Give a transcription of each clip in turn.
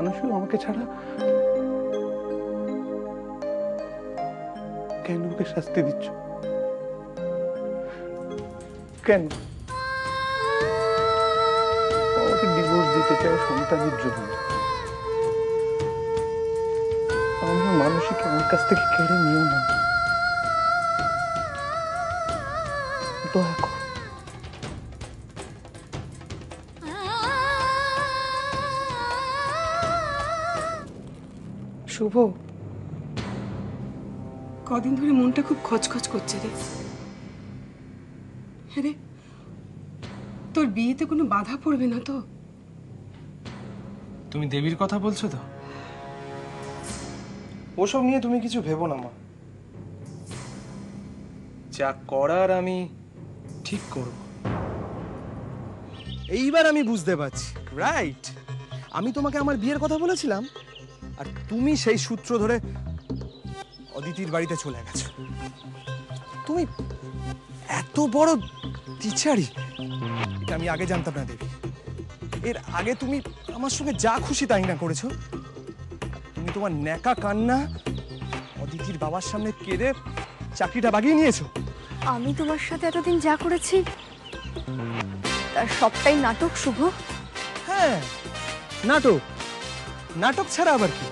মানুষও আমাকে ছাড়া কেন ওকে শাস্তি দিচ্ছ? কেন? আমাকে ডিভোর্স দিতে চায় সন্তানের জন্য আমরা মানুষকে আমার কাছ থেকে কেড়ে নিও না দয়া শুভ? কদিন ধরে মনটা খুব খচখচ করছে রে। হ্যাঁ রে, তোর বিয়েতে কোনো বাধা পড়বে না তো? তুমি দেবীর কথা বলছো তো? ওসব নিয়ে তুমি কিছু ভেবো না, মা। যা করার আমি ঠিক করব। এইবার আমি বুঝতে পারছি। রাইট আমি তোমাকে আমার বিয়ের কথা বলেছিলাম? আর তুমি সেই সূত্র ধরে অদিতির বাড়িতে চলে গেছো। তুমি এত বড় টিচারই এটা আমি আগে জানতাম না দেবী। এর আগে তুমি আমার সঙ্গে যা খুশি তাই না করেছ। তুমি তোমার ন্যাকা কান্না অদিতির বাবার সামনে কেঁদে চাকরিটা বাগিয়ে নিয়েছো। আমি তোমার সাথে এতদিন যা করেছি তার সবটাই নাটক শুভ। হ্যাঁ নাটক। নাটক ছাড়া আবার কি?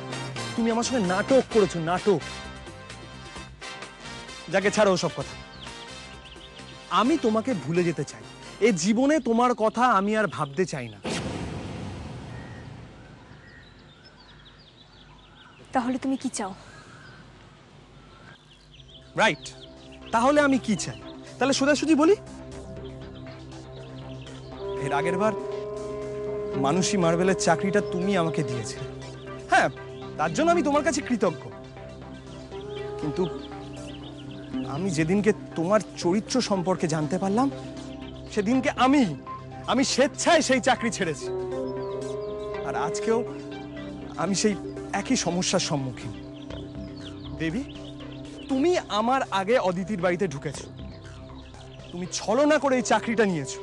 তুমি আমার সঙ্গে নাটক করেছ নাটক। যাকে ছাড়ো সব কথা। আমি তোমাকে ভুলে যেতে চাই। এ জীবনে তোমার কথা আমি আর ভাবতে চাই না। তাহলে তুমি কি চাও? রাইট তাহলে আমি কি চাই? তাহলে সোজাসুজি বলি। এর আগের বার মানুষই মার্বেলের চাকরিটা তুমি আমাকে দিয়েছে হ্যাঁ তার জন্য আমি তোমার কাছে কৃতজ্ঞ। কিন্তু আমি যেদিনকে তোমার চরিত্র সম্পর্কে জানতে পারলাম, সেদিনকে আমি আমি স্বেচ্ছায় সেই চাকরি ছেড়েছি। আর আজকেও আমি সেই একই সমস্যার সম্মুখীন। দেবী, তুমি আমার আগে অদিতির বাড়িতে ঢুকেছো। তুমি ছলনা করে এই চাকরিটা নিয়েছো।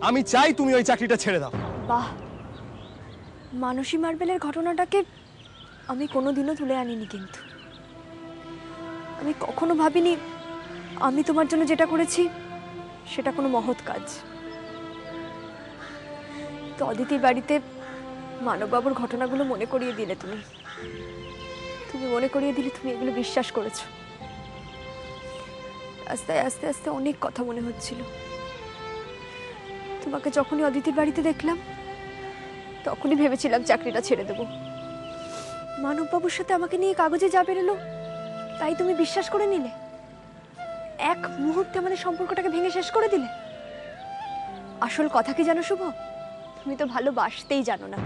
আমি চাই তুমি ওই চাকরিটা ছেড়ে দাও। বাহ। মানসী মার্বেলের ঘটনাটাকে আমি কোনোদিনও তুলে আনিনি কিন্তু। আমি কখনো ভাবিনি আমি তোমার জন্য যেটা করেছি, সেটা কোনো মহৎ কাজ। তো অদিতির বাড়িতে মানববাবুর ঘটনাগুলো মনে করিয়ে দিলে তুমি। তুমি মনে করিয়ে দিলে তুমি এগুলো বিশ্বাস করেছ। আস্তে আস্তে আস্তে অনেক কথা মনে হচ্ছিল। তোমাকে যখনই অদিতির বাড়িতে দেখলাম তখনই ভেবেছিলাম চাকরিটা ছেড়ে দেবো। মানববাবুর সাথে আমাকে নিয়ে কাগজে যা বেরোলো তাই তুমি বিশ্বাস করে নিলে? এক মুহূর্তে আমাদের সম্পর্কটাকে ভেঙে শেষ করে দিলে? আসল কথা কি জানো শুভ? তুমি তো ভালোবাসতেই জানো না।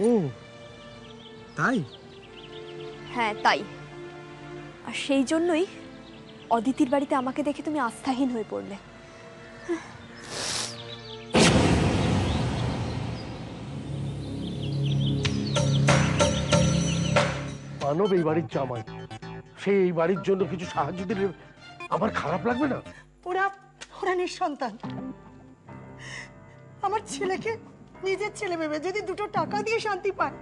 ও তাই? হ্যাঁ তাই। আর সেই জন্যই অদিতির বাড়িতে আমাকে দেখে তুমি আস্থাহীন হয়ে পড়লে। মানব এই বাড়ির জামাই। সে এই বাড়ির জন্য কিছু সাহায্য দিলে আমার খারাপ লাগবে না? ওরা ওরা নিঃসন্তান। আমার ছেলেকে নিজের ছেলে ভেবে যদি দুটো টাকা দিয়ে শান্তি পায়।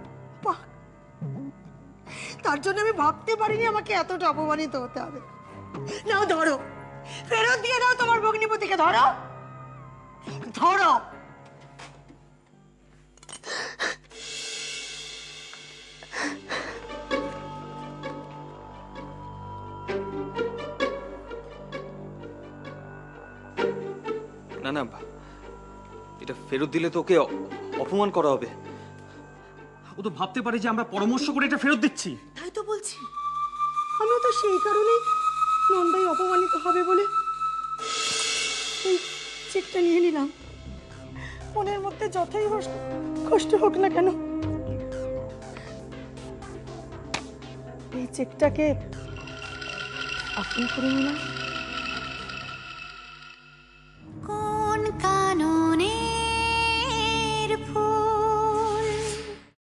তার জন্য আমি ভাবতে পারিনি আমাকে এতটা অপমানিত হতে হবে। নাও ধরো। ফেরত দিয়ে দাও তোমার ভগ্নিপতিকে, ধরো। ধরো। না না এটা ফেরত দিলে তো ওকে অপমান করা হবে। ও তো ভাবতে পারে যে আমরা পরামর্শ করে এটা ফেরত দিচ্ছি। তাই তো বলছি। আমরা তো সেই কারণেই নন্দাই অপমানিত হবে বলে এই চেকটা নিয়ে নিলাম। মনের মধ্যে যতই কষ্ট- কষ্ট হোক না কেন। এই চেকটাকে আপন করে নিলাম।